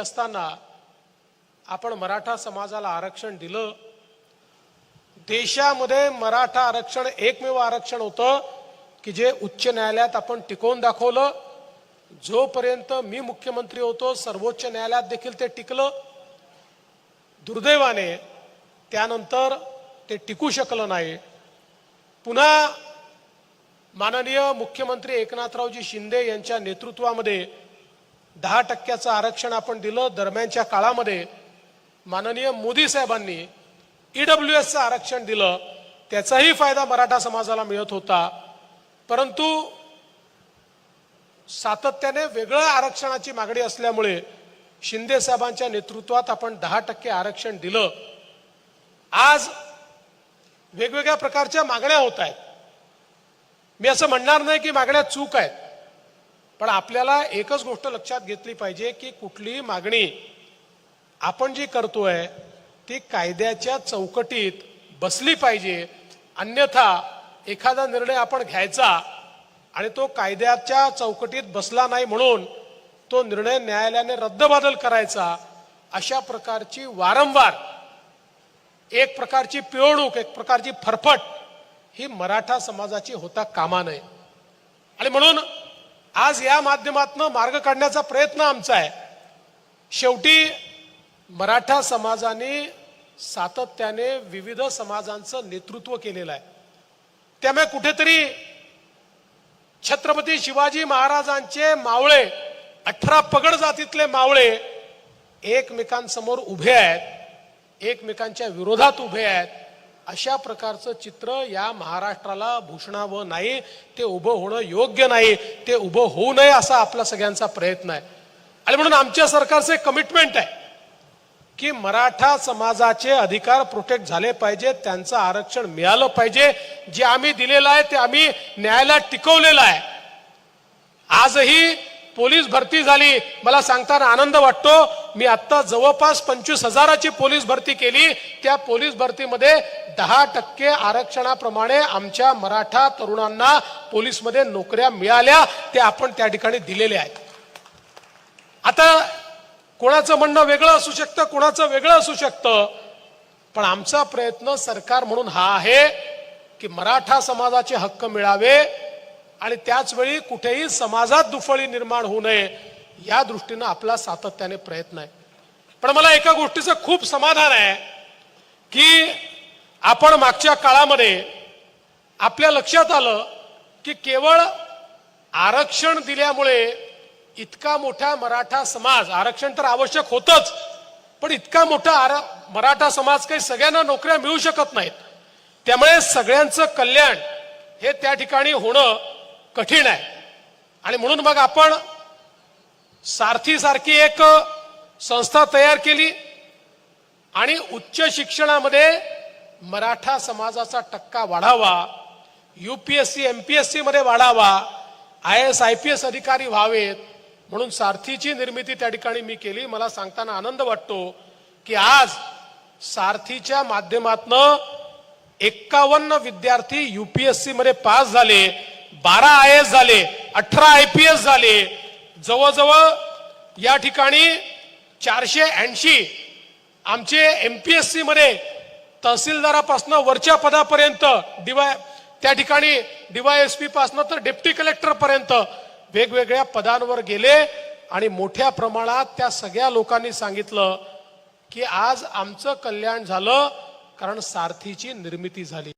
असताना आपण मराठा समाजाला आरक्षण दिलं. देशामध्ये मराठा आरक्षण एकमेव आरक्षण होतं की जे उच्च न्यायालयात आपण टिकवून दाखवलं. जोपर्यंत मी मुख्यमंत्री होतो सर्वोच्च न्यायालयात देखील ते टिकलं. दुर्दैवाने त्यानंतर ते टिकू शकलं नाही. पुन्हा माननीय मुख्यमंत्री एकनाथरावजी शिंदे यांच्या नेतृत्वामध्ये दहा टक्क्याचं आरक्षण आपण दिलं दरम्यानच्या काळामध्ये माननीय मोदी साहेबांनी ईडब्ल्यू एसचं आरक्षण दिलं त्याचाही फायदा मराठा समाजाला मिळत होता. परंतु सातत्याने वेगळं आरक्षणाची मागणी असल्यामुळे शिंदे साहेबांच्या नेतृत्वात आपण दहा टक्के आरक्षण दिलं. आज वेगवेगळ्या प्रकारच्या मागण्या होत आहेत. मी असं म्हणणार नाही की मागण्या चूक आहेत. पण आपल्याला एकच गोष्ट लक्षात घेतली पाहिजे की कुठलीही मागणी आपण जी करतोय ती कायद्याच्या चौकटीत बसली पाहिजे. अन्यथा एखादा निर्णय आपण घ्यायचा आणि तो कायद्याच्या चौकटीत बसला नाही म्हणून तो निर्णय न्यायालयाने रद्दबादल करायचा अशा प्रकारची वारंवार एक प्रकारची पिळवणूक एक प्रकारची फरफट ही मराठा समाजाची होता कामा नये. आणि म्हणून आज या माध्यमातून मार्ग काढण्याचा प्रयत्न आमचा आहे. शेवटी मराठा समाजाने सातत्याने विविध समाजांचं नेतृत्व केलेलं आहे. त्यामुळे कुठेतरी छत्रपती शिवाजी महाराजांचे मावळे अठरा पगड जातीतले मावळे एकमेकांसमोर उभे आहेत एकमेकांच्या विरोधात उभे आहेत. अशा प्रकारचं चित्र या महाराष्ट्राला भूषणावं नाही ते उभं होणं योग्य नाही ते उभं होऊ नये असा आपला सगळ्यांचा प्रयत्न आहे. आणि म्हणून आमच्या सरकारचे कमिटमेंट आहे की मराठा समाजाचे अधिकार प्रोटेक्ट झाले पाहिजे त्यांचं आरक्षण मिळालं पाहिजे. जे आम्ही दिलेलं आहे ते आम्ही न्यायालयात टिकवलेलं आहे. आजही पोलीस भरती झाली. मला सांगताना आनंद वाटतो. मी आता जवळपास पंचवीस हजाराची पोलीस भरती केली. त्या पोलीस भरतीमध्ये दहा टक्के आरक्षणाप्रमाणे आमच्या मराठा तरुणांना पोलीसमध्ये नोकऱ्या मिळाल्या. ते आपण त्या ठिकाणी दिलेले आहेत. आता कोणाचं म्हणणं वेगळं असू शकतं कोणाचं वेगळं असू शकतं पण आमचा प्रयत्न सरकार म्हणून हा आहे की मराठा समाजाचे हक्क मिळावे आणि त्याचवेळी कुठेही समाजात दुफळी निर्माण होऊ नये. या दृष्टीनं आपला सातत्याने प्रयत्न आहे. पण मला एका गोष्टीचं खूप समाधान आहे की आपण मागच्या काळामध्ये आपल्या लक्षात आलं की केवळ आरक्षण दिल्यामुळे इतका मोठा मराठा समाज आरक्षण तर आवश्यक होतच पण इतका मोठा आर मराठा समाज काही सगळ्यांना नोकऱ्या मिळू शकत नाहीत. त्यामुळे सगळ्यांचं कल्याण हे त्या ठिकाणी होणं कठीण आहे. आणि म्हणून मग आपण सारथी सारखी एक संस्था तयार केली आणि उच्च शिक्षणामध्ये मराठा समाजाचा टक्का वाढावा युपीएससी एमपीएससी मध्ये वाढावा I S I P S अधिकारी व्हावेत म्हणून सारथीची निर्मिती त्या ठिकाणी मी केली. मला सांगताना आनंद वाटतो की आज सारथीच्या माध्यमातनं एक्कावन्न विद्यार्थी युपीएससी मध्ये पास झाले बारा आय एस झाले अठरा आय पी एस झाले जवळजवळ या ठिकाणी चारशे ऐंशी आमचे एम पी एसमध्ये तहसीलदारापासून वरच्या पदापर्यंत डीवाय त्या ठिकाणी डीवायएसपी पासनं तर डेप्टी कलेक्टरपर्यंत वेगवेगळ्या पदांवर गेले आणि मोठ्या प्रमाणात त्या सगळ्या लोकांनी सांगितलं की आज आमचं कल्याण झालं कारण सारथीची निर्मिती झाली.